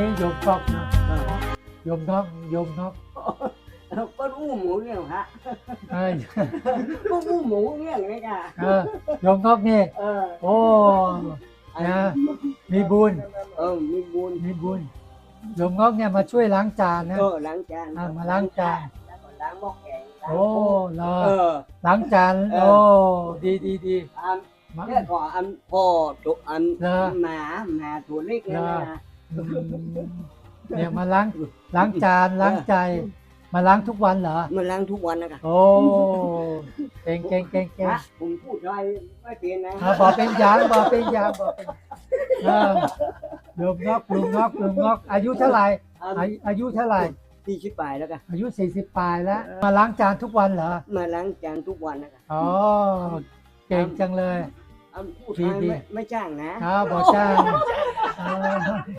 นี้โยมก๊อกนะโยมก๊อกโยมก๊อกก็อู้หมูเลี้ยงฮะเอ้ยก็อู้หมูเลี้ยงเลยค่ะโยมก๊อกนี่โอ้นะมีบุญเออมีบุญมีบุญโยมก๊อกเนี่ยมาช่วยล้างจานนะก็ล้างจานมาล้างจานแล้วก็ล้างหม้อแกงล้างโอ้เหรอเออล้างจานโอ้ดีดีดีเนี่ยก็อันพ่อตัวอันหมาหมาตัวเล็กเลยเหรอนะ เนี่ยมาล้างล้างจานล้างใจ มาล้างทุกวันเหรอมันล้างทุกวันนะคะโอ้เก่งเก่งเก่งเก่งฮะผมพูดอะไรไม่เป็นนะอ่าบอกเป็นยางบอกเป็นยางบอกเป็นเออลุมงอกลุมงอกลุมงอก อายุเท่าไหร่อันอายุอายุเท่าไหร่ที่ชิบปลายแล้วกันอายุสี่สิบปลายแล้ว มาล้างจานทุกวันเหรอ มาล้างจานทุกวันนะคะอ๋อเก่งจังเลยอันพูดดีอะไรดีไม่ไม่จ้างนะ ครับบอกจ้างเออ